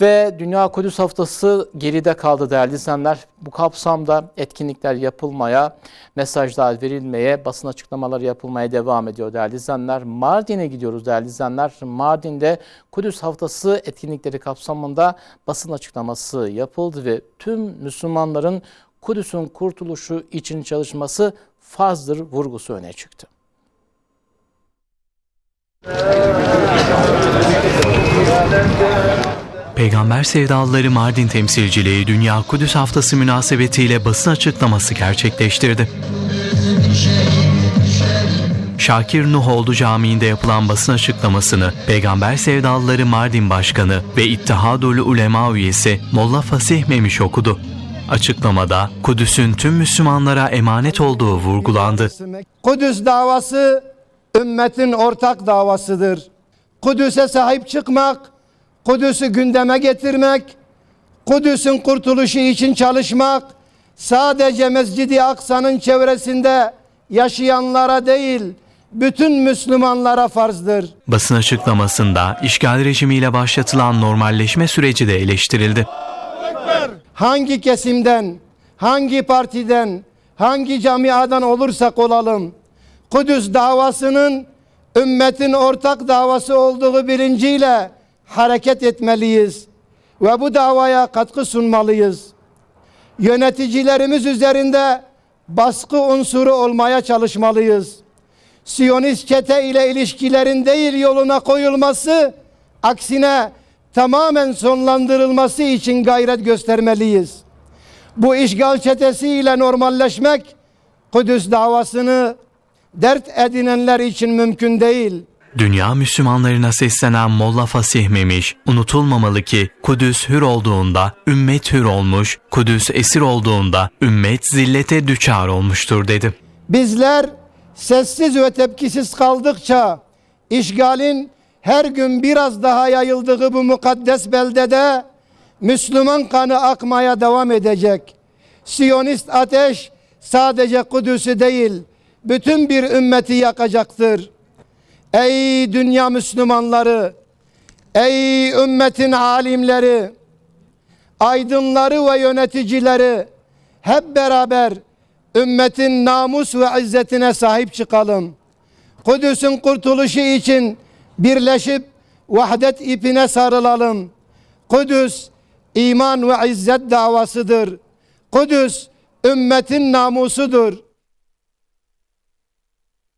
Ve Dünya Kudüs Haftası geride kaldı değerli izleyenler. Bu kapsamda etkinlikler yapılmaya, mesajlar verilmeye, basın açıklamaları yapılmaya devam ediyor değerli izleyenler. Mardin'e gidiyoruz değerli izleyenler. Mardin'de Kudüs Haftası etkinlikleri kapsamında basın açıklaması yapıldı ve tüm Müslümanların Kudüs'ün kurtuluşu için çalışması farzdır vurgusu öne çıktı. Peygamber sevdalıları Mardin temsilciliği Dünya Kudüs Haftası münasebetiyle basın açıklaması gerçekleştirdi. Şakir Nuhoğlu Camii'nde yapılan basın açıklamasını Peygamber Sevdalıları Mardin Başkanı ve İttihadul Ulema üyesi Molla Fasih Memiş okudu. Açıklamada Kudüs'ün tüm Müslümanlara emanet olduğu vurgulandı. Kudüs davası ümmetin ortak davasıdır. Kudüs'e sahip çıkmak, Kudüs'ü gündeme getirmek, Kudüs'ün kurtuluşu için çalışmak sadece Mescid-i Aksa'nın çevresinde yaşayanlara değil, bütün Müslümanlara farzdır. Basın açıklamasında işgal rejimiyle başlatılan normalleşme süreci de eleştirildi. hangi kesimden, hangi partiden, hangi camiadan olursak olalım, Kudüs davasının ümmetin ortak davası olduğu bilinciyle hareket etmeliyiz ve bu davaya katkı sunmalıyız. Yöneticilerimiz üzerinde baskı unsuru olmaya çalışmalıyız. Siyonist çete ile ilişkilerin değil yoluna koyulması, aksine tamamen sonlandırılması için gayret göstermeliyiz. Bu işgal çetesiyle normalleşmek Kudüs davasını dert edinenler için mümkün değil. Dünya Müslümanlarına seslenen Molla Fasih Memiş, unutulmamalı ki Kudüs hür olduğunda ümmet hür olmuş, Kudüs esir olduğunda ümmet zillete düçar olmuştur dedi. Bizler sessiz ve tepkisiz kaldıkça işgalin her gün biraz daha yayıldığı bu mukaddes beldede Müslüman kanı akmaya devam edecek. Siyonist ateş sadece Kudüs'ü değil bütün bir ümmeti yakacaktır. Ey dünya Müslümanları, ey ümmetin alimleri, aydınları ve yöneticileri hep beraber ümmetin namus ve izzetine sahip çıkalım. Kudüs'ün kurtuluşu için birleşip vahdet ipine sarılalım. Kudüs iman ve izzet davasıdır. Kudüs ümmetin namusudur.